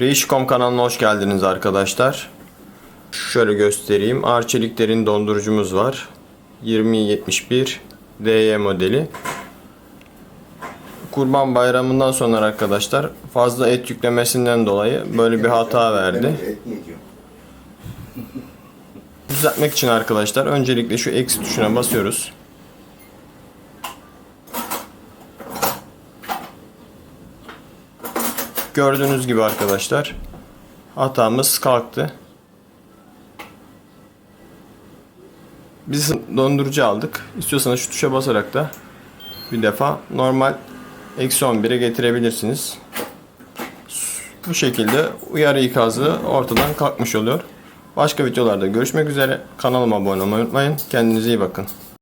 Reiş.com kanalına hoş geldiniz arkadaşlar. Şöyle göstereyim. Arçeliklerin dondurucumuz var. 2071 DY modeli. Kurban bayramından sonra arkadaşlar fazla et yüklemesinden dolayı böyle bir hata verdi. Düzeltmek için arkadaşlar öncelikle şu eksi tuşuna basıyoruz. Gördüğünüz gibi arkadaşlar hatamız kalktı. Biz dondurucu aldık. İstiyorsanız şu tuşa basarak da bir defa normal eksi 11'e getirebilirsiniz. Bu şekilde uyarı ikazı ortadan kalkmış oluyor. Başka videolarda görüşmek üzere. Kanalıma abone olmayı unutmayın. Kendinize iyi bakın.